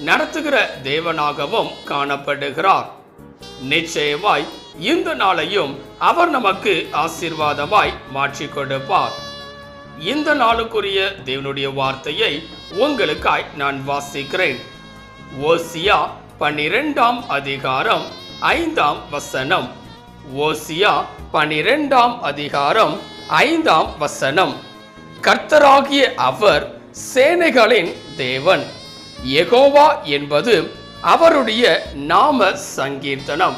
நடத்துகிற தேவனாகவும் காணப்படுகிறார். நிச்சயமாய் இந்த நாளையும் அவர் நமக்கு ஆசீர்வாதமாய் மாற்றி கொடுப்பார். இந்த நாளுக்குரிய தேவனுடைய வார்த்தையை உங்களுக்காய் நான் வாசிக்கிறேன். ஓசியா பனிரெண்டாம் அதிகாரம் ஐந்தாம் வசனம். ஓசியா பனிரெண்டாம் அதிகாரம் ஐந்தாம் வசனம். கர்த்தராகிய அவர் சேனைகளின் தேவன். யகோவா என்பது அவருடைய நாம சங்கீர்த்தனம்.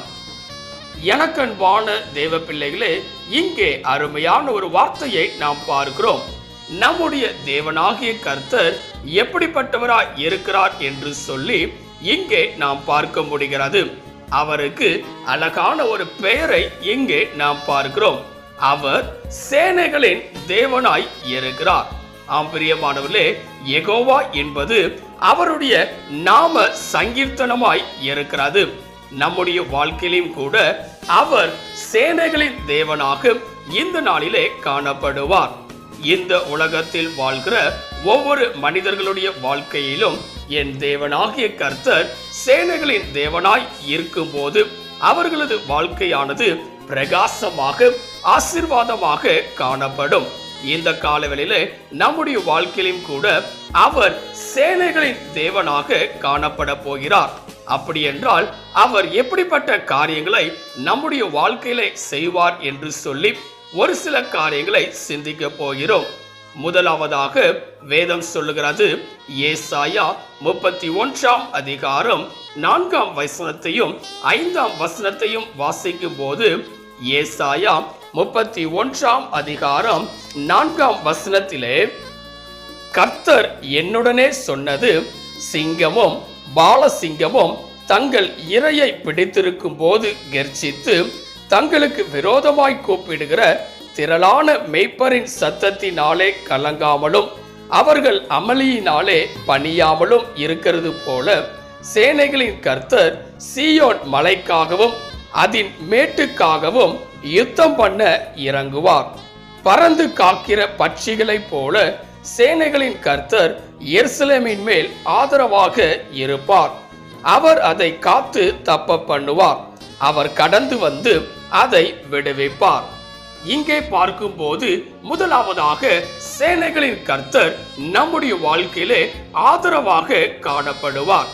எனக்கன்பான தேவ பிள்ளைகளே இங்கே அருமையான ஒரு வார்த்தையை நாம் பார்க்கிறோம். நம்முடைய தேவனாகிய கர்த்தர் எப்படிப்பட்டவராய் இருக்கிறார் என்று சொல்லி இங்கே நாம் பார்க்க முடிகிறது. அவருக்கு அழகான ஒரு பெயரை இங்கே நாம் பார்க்கிறோம். அவர் சேனைகளின் தேவனாய் இருக்கிறார். ஆம் பிரியமானவர்களே எகோவா என்பது அவருடைய நாம சங்கீர்த்தனமாய் இருக்கிறது. நம்முடைய வாழ்க்கையிலும் கூட அவர் சேனைகளின் தேவனாக இந்த நாளிலே காணப்படுவார். இந்த உலகத்தில் வாழ்கிற ஒவ்வொரு மனிதர்களுடைய வாழ்க்கையிலும் என் தேவனாகிய கர்த்தர் சேனைகளின் தேவனாய் இருக்கும்போது அவர்களது வாழ்க்கையானது பிரகாசமாக ஆசிர்வாதமாக காணப்படும். இந்த காலவெளியிலே நம்முடைய வாழ்க்கையிலும் கூட அவர் சேனைகளின் தேவனாக காணப்பட போகிறார். அப்படி என்றால் அவர் எப்படிப்பட்ட காரியங்களை நம்முடைய வாழ்க்கையிலே செய்வார் என்று சொல்லி ஒரு சில காரியங்களை சிந்திக்க போகிறோம். முதலாவதாக வேதம் சொல்லுகிறது ஏசாயா முப்பத்தி ஒன்றாம் அதிகாரம் நான்காம் வசனத்தையும் ஐந்தாம் வசனத்தையும் வாசிக்கும் போது ஏசாயா முப்பத்தி ஒன்றாம் அதிகாரம் நான்காம் வசனத்திலே கர்த்தர் என்னுடனே சொன்னது சிங்கமும் பாலசிங்கமும் தங்கள் இரையை பிடித்திருக்கும் போது கர்ச்சித்து தங்களுக்கு விரோதமாய் கூப்பிடுகிற திரளான மெய்ப்பரின் சத்தத்தினாலே கலங்காமலும் அவர்கள் அமளியினாலே பணியாமலும் இருக்கிறது போல சேனைகளின் கர்த்தர் சீயோன் மலைக்காகவும் அதன் மேட்டுக்காகவும் யுத்தம் பண்ண இறங்குவார். பறந்து காக்கிற பட்சிகளைப் போல சேனைகளின் கர்த்தர் எருசலேமின் மேல் ஆதரவாக இருப்பார். அவர் அதை காத்து தப்ப பண்ணுவார். அவர் கடந்து வந்து அதை விடுவிப்பார். இங்கே பார்க்கும்போது முதலாவதாக சேனைகளின் கர்த்தர் நம்முடைய வாழ்க்கையிலே ஆதரவாக காணப்படுவார்.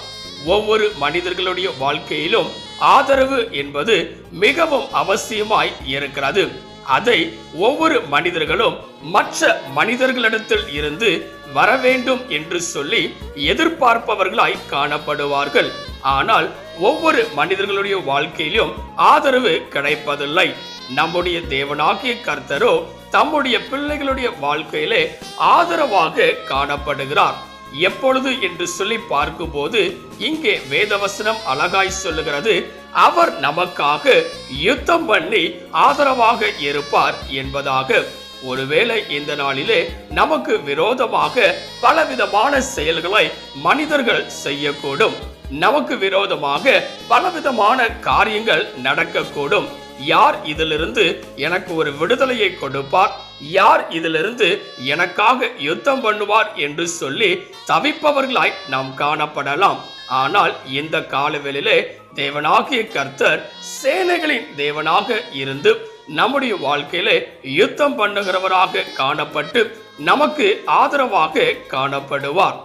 ஒவ்வொரு மனிதர்களுடைய வாழ்க்கையிலும் ஆதரவு என்பது மிகவும் அவசியமாய் இருக்கிறது. அதை ஒவ்வொரு மனிதர்களும் மற்ற மனிதர்களிடத்தில் இருந்து வர வேண்டும் என்று சொல்லி எதிர்பார்ப்பவர்களாய் காணப்படுவார்கள். ஆனால் ஒவ்வொரு மனிதர்களுடைய வாழ்க்கையிலும் ஆதரவு கிடைப்பதில்லை. நம்முடைய தேவனாகிய கர்த்தரோ தம்முடைய பிள்ளைகளுடைய வாழ்க்கையிலே ஆதரவாக காணப்படுகிறார். எப்பொழுது என்று சொல்லி பார்க்கும்போது இங்கே வேதவசனம் அழகாய் சொல்லுகிறது அவர் நமக்காக யுத்தம் பண்ணி ஆதரவாக இருப்பார் என்பதாக. ஒருவேளை இந்த நாளிலே நமக்கு விரோதமாக பலவிதமான செயல்களை மனிதர்கள் செய்யக்கூடும். நமக்கு விரோதமாக பலவிதமான காரியங்கள் நடக்கக்கூடும். யார் இதிலிருந்து எனக்கு ஒரு விடுதலையை கொடுப்பார் யார் இதிலிருந்து எனக்காக யுத்தம் பண்ணுவார் என்று சொல்லி தவிப்பவர்களாய் நாம் காணப்படலாம். ஆனால் இந்த காலவெளியிலே தேவனாகிய கர்த்தர் சேனைகளின் தேவனாக இருந்து நம்முடைய வாழ்க்கையிலே யுத்தம் பண்ணுகிறவராக காணப்பட்டு நமக்கு ஆதரவாக காணப்படுவார்.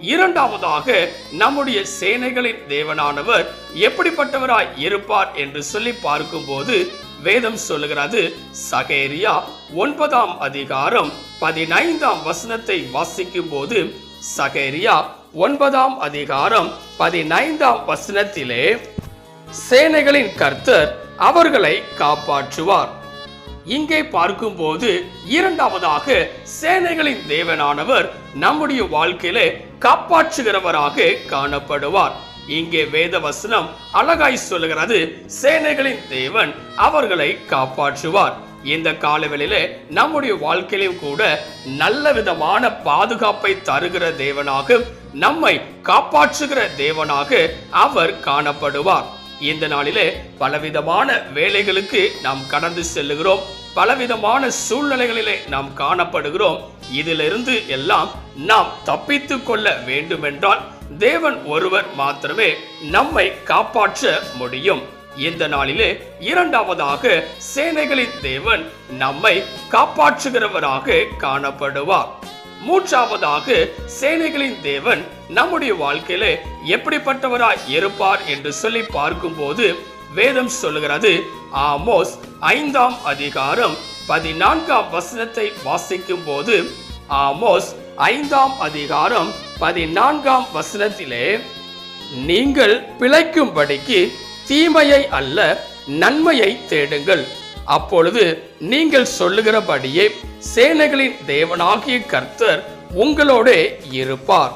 இரண்டாவதாக நம்முடைய சேனைகளின் தேவனானவர் எப்படிப்பட்டவராய் இருப்பார் என்று சொல்லி பார்க்கும்போது வேதம் சொல்லுகிறது. சகேரியா ஒன்பதாம் அதிகாரம் பதினைந்தாம் வசனத்தை வாசிக்கும் போது சகேரியா ஒன்பதாம் அதிகாரம் பதினைந்தாம் வசனத்திலே சேனைகளின் கர்த்தர் அவர்களை காப்பாற்றுவார். இங்கே பார்க்கும்போது இரண்டாவதாக சேனைகளின் தேவனானவர் நம்முடைய வாழ்க்கையிலே காப்பாற்றுகிறவராக காணப்படுவார். இங்கே வேத வசனம் அழகாய் சொல்லுகிறது. சேனைகளின் தேவன் அவர்களை காப்பாற்றுவார். இந்த காலவெளியிலே நம்முடைய வாழ்க்கையிலும் கூட நல்ல விதமான பாதுகாப்பை தருகிற தேவனாக நம்மை காப்பாற்றுகிற தேவனாக அவர் காணப்படுவார். இந்த நாளிலே பலவிதமான வேலைகளுக்கு நாம் கடந்து செல்லுகிறோம். பலவிதமான சூழ்நிலைகளிலே நாம் காணப்படுகிறோம். இதிலிருந்து எல்லாம் நாம் தப்பித்து கொள்ள வேண்டுமென்றால் தேவன் ஒருவர் மாத்திரமே நம்மை காப்பாற்ற முடியும். இந்த நாளிலே இரண்டாவதாக சேனைகளின் தேவன் நம்மை காப்பாற்றுகிறவராக காணப்படுவார். மூன்றாவதாக சேனைகளின் தேவன் நம்முடைய வாழ்க்கையிலே எப்படிப்பட்டவராய் இருப்பார் என்று சொல்லி பார்க்கும்போது வேதம் சொல்லுகிறது ஆமோஸ் ஐந்தாம் அதிகாரம் பதினான்காம் வசனத்தை வாசிக்கும் போது ஆமோஸ் ஐந்தாம் அதிகாரம் பதினான்காம் வசனத்திலே நீங்கள் பிழைக்கும்படிக்கு தீமையை அல்ல நன்மையை தேடுங்கள். அப்பொழுது நீங்கள் சொல்லுகிறபடியே சேனைகளின் தேவனாகிய கர்த்தர் உங்களோட இருப்பார்.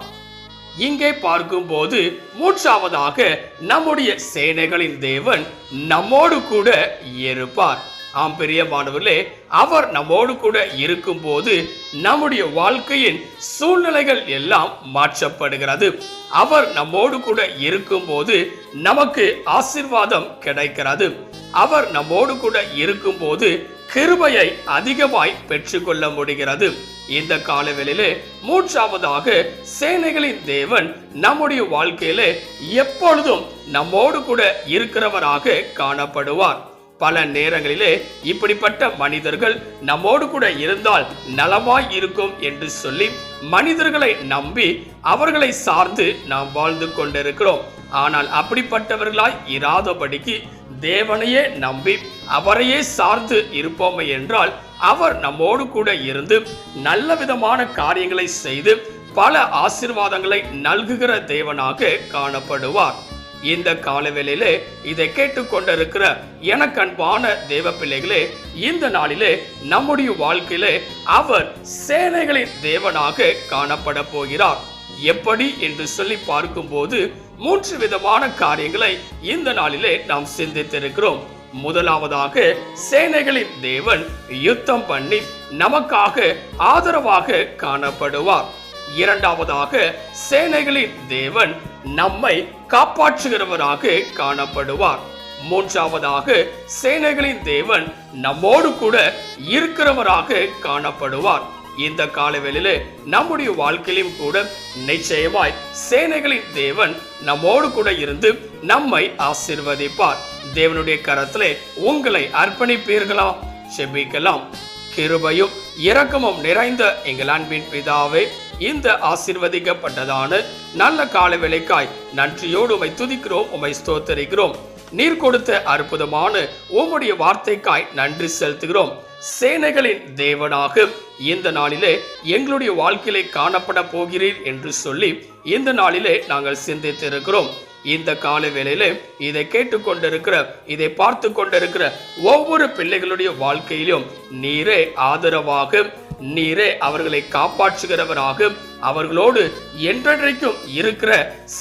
இங்கே பார்க்கும்போது மூன்றாவதாக நம்முடைய சேனைகளின் தேவன் நம்மோடு கூட இருப்பார். ஆம் பிரியமானவர்களே அவர் நம்மோடு கூட இருக்கும்போது நம்முடைய வாழ்க்கையின் சூழ்நிலைகள் எல்லாம் மாற்றப்படுகிறது. அவர் நம்மோடு கூட இருக்கும்போது நமக்கு ஆசிர்வாதம் கிடைக்கிறது. அவர் நம்மோடு கூட இருக்கும்போது கிருபையை அதிகமாய் பெற்றுக்கொள்ள முடிகிறது. இந்த காலவெளியிலே மூன்றாவதாக சேனைகளின் தேவன் நம்முடைய வாழ்க்கையிலே எப்பொழுதும் நம்மோடு கூட இருக்கிறவராக காணப்படுவார். பல நேரங்களிலே இப்படிப்பட்ட மனிதர்கள் நம்மோடு கூட இருந்தால் நலமாய் இருக்கும் என்று சொல்லி மனிதர்களை நம்பி அவர்களை சார்ந்து நாம் வாழ்ந்து கொண்டிருக்கிறோம். ஆனால் அப்படிப்பட்டவர்களாய் இராதபடிக்கு தேவனையே நம்பி அவரையே சார்ந்து இருப்போமே என்றால் அவர் நம்மோடு கூட இருந்து நல்ல விதமான காரியங்களை செய்து பல ஆசிர்வாதங்களை நல்குகிற தேவனாக காணப்படுவார். இந்த காலவேளையிலே இதை கேட்டுக்கொண்டிருக்கிற எனக்கு அன்பான தேவ பிள்ளைகளே இந்த நாளிலே நம்முடைய வாழ்க்கையிலே அவர் சேனைகளின் தேவனாக காணப்பட போகிறார். எப்படி என்று சொல்லி பார்க்கும்போது மூன்று விதமான காரியங்களை இந்த நாளிலே நாம் சிந்தித்திருக்கிறோம். முதலாவதாக சேனைகளின் தேவன் யுத்தம் பண்ணி நமக்காக ஆதரவாக காணப்படுவார். இரண்டாவதாக சேனைகளின் தேவன் நம்மை காப்பாற்றுகிறவராக காணப்படுவார். மூன்றாவதாக சேனைகளின் தேவன் நம்மோடு கூட இருக்கிறவராக காணப்படுவார். இந்த காலவெளியிலே நம்முடைய வாழ்க்கையிலும் கூட நிச்சயமாய் சேனைகளின் தேவன் நம்மோடு கூட இருந்து நம்மை ஆசிர்வதிப்பார். தேவனுடைய கரத்திலே உங்களை அர்ப்பணிப்பீர்களா? செபிக்கலாம். கிருபையும் இரக்கமும் நிறைந்த எங்கள் அன்பின் பிதாவே இந்த ஆசிர்வதிக்கப்பட்டதான நல்ல கால வேலைக்காய் நன்றியோடு உமை துதிக்கிறோம் உமை ஸ்தோத்தரிக்கிறோம். நீர் கொடுத்த அற்புதமான உம்முடைய வார்த்தைக்காய் நன்றி செலுத்துகிறோம். சேனைகளின் தேவனாக இந்த நாளிலே எங்களுடைய வாழ்க்கையிலே காணப்பட போகிறீர் என்று சொல்லி இந்த நாளிலே நாங்கள் சிந்தித்திருக்கிறோம். இந்த கால வேளையில இதை கேட்டுக்கொண்டிருக்கிற இதை பார்த்து கொண்டிருக்கிற ஒவ்வொரு பிள்ளைகளுடைய வாழ்க்கையிலும் நீரே ஆதரவாக நீரே அவர்களை காப்பாற்றுகிறவராக அவர்களோடு என்றென்றைக்கும் இருக்கிற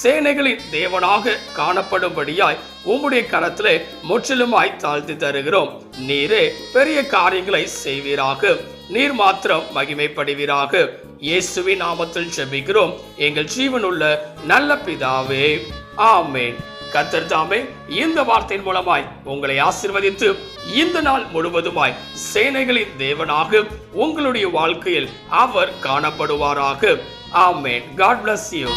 சேனைகளின் தேவனாக காணப்படும்படியாய் உம்முடைய கரத்திலே முற்றிலுமாய் தாழ்த்தி தருகிறோம். நீரே பெரிய காரியங்களை செய்வீராக நீர் மாத்திரம் மகிமைப்படுவீராக. இயேசுவின் நாமத்தில் செபிக்கிறோம் எங்கள் ஜீவனுள்ள நல்ல பிதாவே. ஆமேன். கத்தர் தாமே இந்த வார்த்தையின் மூலமாய் உங்களை ஆசிர்வதித்து இந்த நாள் முழுவதுமாய் சேனைகளின் தேவனாக உங்களுடைய வாழ்க்கையில் அவர் காணப்படுவாராக. ஆமேன். God bless you